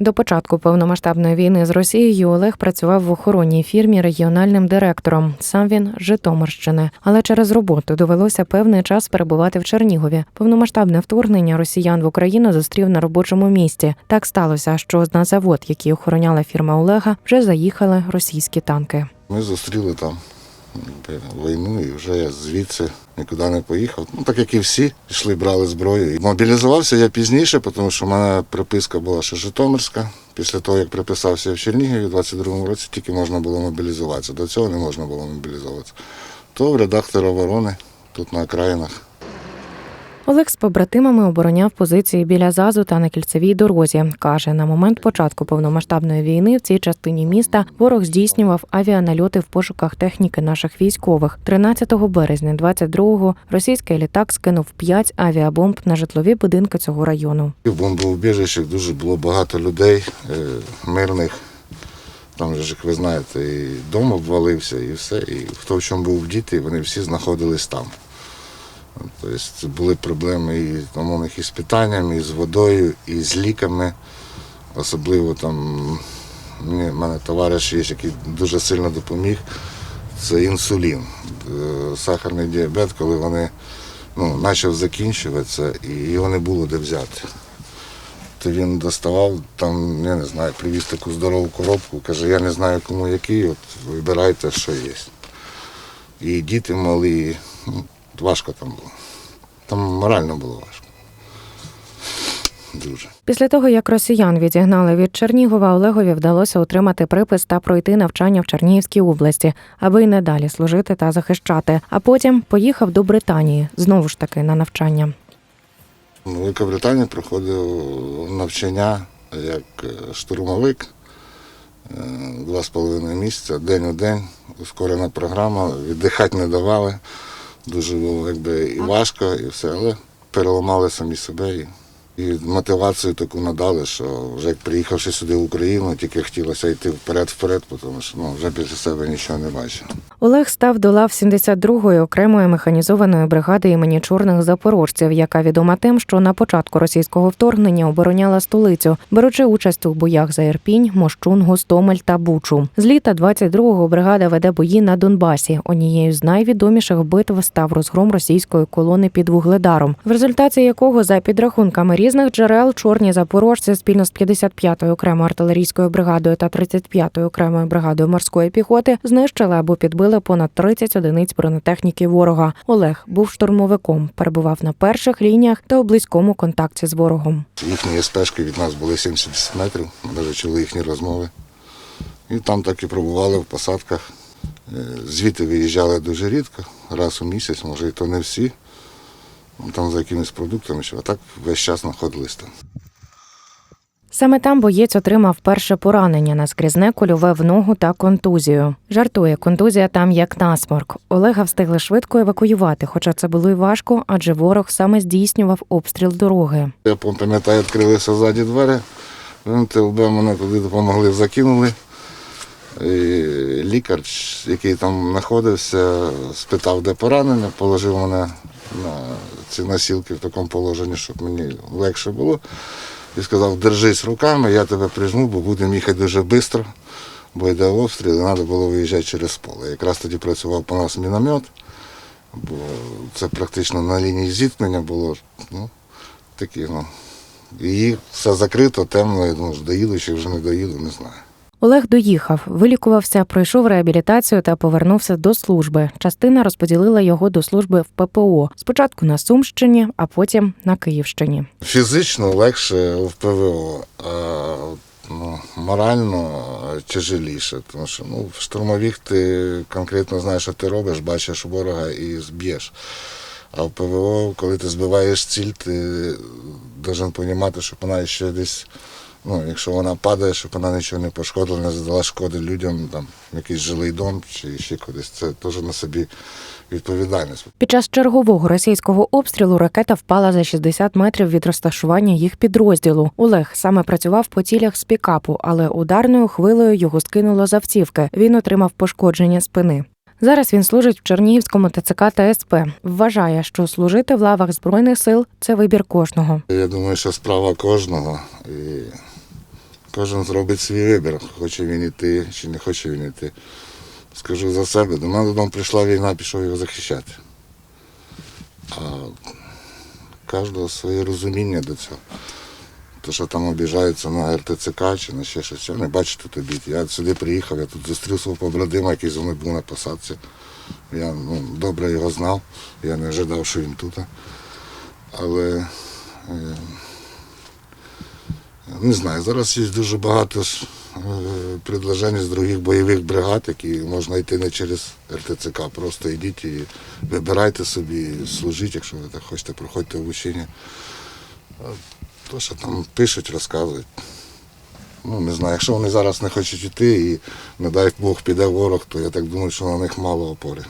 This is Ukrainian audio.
До початку повномасштабної війни з Росією Олег працював в охоронній фірмі регіональним директором. Сам він з Житомирщини, але через роботу довелося певний час перебувати в Чернігові. Повномасштабне вторгнення росіян в Україну зустрів на робочому місці. Так сталося, що на завод, який охороняла фірма Олега, вже заїхали російські танки. Ми зустріли там війну і вже я звідси нікуди не поїхав. Ну, так як і всі, йшли, брали зброю. І мобілізувався я пізніше, тому що в мене приписка була ще Житомирська. Після того, як приписався в Чернігові у 22-му році, тільки можна було мобілізуватися. До цього не можна було мобілізуватися. То в редактор оборони тут на окраїнах. Олег з побратимами обороняв позиції біля ЗАЗу та на кільцевій дорозі. Каже, на момент початку повномасштабної війни в цій частині міста ворог здійснював авіанальоти в пошуках техніки наших військових. 13 березня 22-го російський літак скинув 5 авіабомб на житлові будинки цього району. В бомбоубіжищах дуже було багато людей е, мирних. Там же як ви знаєте, і дом обвалився, і все. І хто в чому був діти, вони всі знаходились там. Тобто були проблеми і там у них і питанням, і з водою, і з ліками. Особливо там в мене товариш є, який дуже сильно допоміг. Це інсулін, Е, сахарний діабет, коли вони ну, почав закінчуватися і його не було де взяти. То він доставав, там, я не знаю, привіз таку здорову коробку, каже, я не знаю кому який, от вибирайте, що є. І діти малі, ну, важко там було. Там морально було важко. Дуже. Після того, як росіян відігнали від Чернігова, Олегові вдалося отримати припис та пройти навчання в Чернігівській області, аби й надалі служити та захищати. А потім поїхав до Британії знову ж таки на навчання. В Великобританії проходив навчання як е, штурмовик е, два з половиною місяця, день у день, ускорена програма, віддихати не давали. Дуже було якби і важко, і все, але переламали самі себе. І, і мотивацію таку надали, що вже як приїхавши сюди в Україну, тільки хотілося йти вперед-вперед, тому що ну, вже після себе нічого не бачив. Олег став до лав 72-ї окремої механізованої бригади імені чорних запорожців, яка відома тим, що на початку російського вторгнення обороняла столицю, беручи участь у боях за Ірпінь, Мощун, Гостомель та Бучу. З літа 22-го бригада веде бої на Донбасі. Однією з найвідоміших битв став розгром російської колони під Вугледаром, в результаті якого, за підрахунками різних джерел, чорні запорожці спільно з 55-ю окремою артилерійською бригадою та 35-ю окремою бригадою морської піхоти знищили або підбили понад 30 одиниць бронетехніки ворога. Олег був штурмовиком, перебував на перших лініях та у близькому контакті з ворогом. Їхні спешки від нас були 70 метрів, ми навіть чули їхні розмови. І там так і пробували в посадках. Е, Звідти виїжджали дуже рідко, раз у місяць, може і то не всі. Там за якимись продуктами, що а так весь час знаходились там. Саме там боєць отримав перше поранення на скрізне кульове в ногу та контузію. Жартує, контузія там як насморк. Олега встигли швидко евакуювати, хоча це було й важко, адже ворог саме здійснював обстріл дороги. Я пам'ятаю, відкрилися ззаді двері, МТЛБ мене туди допомогли, закинули. І лікар, який там знаходився, спитав, де поранення, положив мене на ці носілки в такому положенні, щоб мені легше було. І сказав, держись руками, я тебе прижму, бо будемо їхати дуже швидко, бо йде обстріл, і треба було виїжджати через поле. Якраз тоді працював по нас міномет, бо це практично на лінії зіткнення було. Ну, такі, ну. І все закрито, темно, я думаю, доїду чи вже не доїду, не знаю. Олег доїхав, вилікувався, пройшов реабілітацію та повернувся до служби. Частина розподілила його до служби в ППО. Спочатку на Сумщині, а потім на Київщині. Фізично легше в ПВО, а ну, морально тяжеліше, тому що ну, в штурмових ти конкретно знаєш, що ти робиш, бачиш ворога і зб'єш. А в ПВО, коли ти збиваєш ціль, ти повинен розуміти, щоб вона ще десь, ну, якщо вона падає, щоб вона нічого не пошкодила, не задала шкоди людям, там, якийсь жилий дом чи ще кудись. Це теж на собі відповідальність. Під час чергового російського обстрілу ракета впала за 60 метрів від розташування їх підрозділу. Олег саме працював по цілях з пікапу, але ударною хвилею його скинуло з автівки. Він отримав пошкодження спини. Зараз він служить в Чернігівському ТЦК та СП. Вважає, що служити в лавах збройних сил це вибір кожного. Я думаю, що справа кожного. І Кожен зробить свій вибір, хоче він іти чи не хоче він іти. Скажу за себе, до мене додому прийшла війна, пішов його захищати. А кожного своє розуміння до цього. То, що там обіжаються на РТЦК чи на ще щось, я не бачу тут обід. Я сюди приїхав, я тут зустрів свого побратима, який зі мною був на посадці. Я ну, добре його знав, я не ожидав, що він тут. Але е, не знаю, зараз є дуже багато е, предложень з других бойових бригад, які можна йти не через РТЦК. Просто йдіть і вибирайте собі, служіть, якщо ви так хочете, проходьте обучення. А То, що там пишуть, розказують. Ну, не знаю, якщо вони зараз не хочуть йти і, не дай Бог, піде ворог, то я так думаю, що на них мало опори.